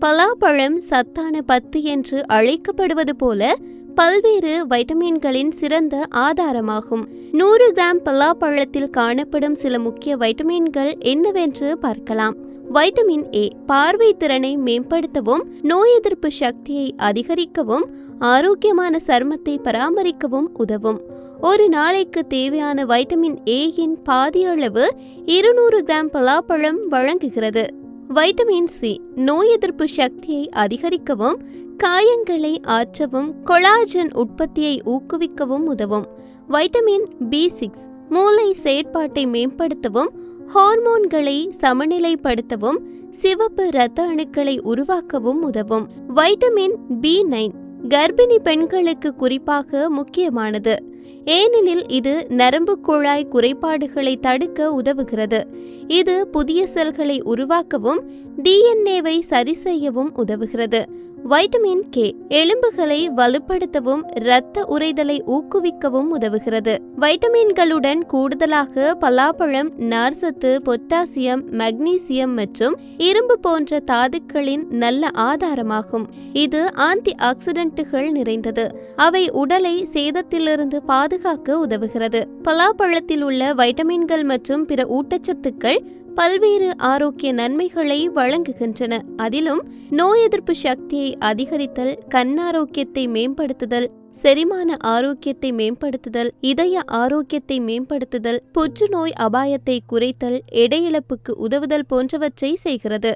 பலாப்பழம் சத்தான பத்து என்று அழைக்கப்படுவது போல பல்வேறு வைட்டமின்களின் சிறந்த ஆதாரமாகும். நூறு கிராம் பலாப்பழத்தில் காணப்படும் சில முக்கிய வைட்டமின்கள் என்னவென்று பார்க்கலாம். வைட்டமின் ஏ பார்வை திறனை மேம்படுத்தவும் நோய் எதிர்ப்பு சக்தியை அதிகரிக்கவும் ஆரோக்கியமான சருமத்தை பராமரிக்கவும் உதவும். ஒரு நாளைக்கு தேவையான வைட்டமின் ஏயின் பாதி அளவு இருநூறு கிராம் பலாப்பழம் வழங்குகிறது. வைட்டமின் சி நோய் எதிர்ப்பு சக்தியை அதிகரிக்கவும் காயங்களை ஆற்றவும் கொலாஜன் உற்பத்தியை ஊக்குவிக்கவும் உதவும். வைட்டமின் பி சிக்ஸ் மூளை செயற்பாட்டை மேம்படுத்தவும் ஹார்மோன்களை சமநிலைப்படுத்தவும் சிவப்பு இரத்த அணுக்களை உருவாக்கவும் உதவும். வைட்டமின் பி நைன் கர்ப்பிணி பெண்களுக்கு குறிப்பாக முக்கியமானது. ஏனெனில் இது நரம்பு குழாய் குறைபாடுகளை தடுக்க உதவுகிறது. இது புதிய செல்களை உருவாக்கவும் டிஎன்ஏவை சரி செய்யவும் உதவுகிறது. வைட்டமின் கே எலும்புகளை வலுப்படுத்தவும் இரத்த உறைதலை ஊக்குவிக்கவும் உதவுகிறது. வைட்டமின்களுடன் கூடுதலாக பலாப்பழம் நார்சத்து பொட்டாசியம் மக்னீசியம் மற்றும் இரும்பு போன்ற தாதுக்களின் நல்ல ஆதாரமாகும். இது ஆன்டி ஆக்சிடென்ட்டுகள் நிறைந்தது. அவை உடலை சேதத்திலிருந்து பாதுகாக்க உதவுகிறது. பலாப்பழத்தில் உள்ள வைட்டமின்கள் மற்றும் பிற ஊட்டச்சத்துக்கள் பல்வேறு ஆரோக்கிய நன்மைகளை வழங்குகின்றன. அதிலும் நோய் எதிர்ப்பு சக்தியை அதிகரித்தல் கண்ணாரோக்கியத்தை மேம்படுத்துதல் செரிமான ஆரோக்கியத்தை மேம்படுத்துதல் இதய ஆரோக்கியத்தை மேம்படுத்துதல் புற்றுநோய் அபாயத்தை குறைத்தல் எடையிழப்புக்கு உதவுதல் போன்றவற்றை செய்கிறது.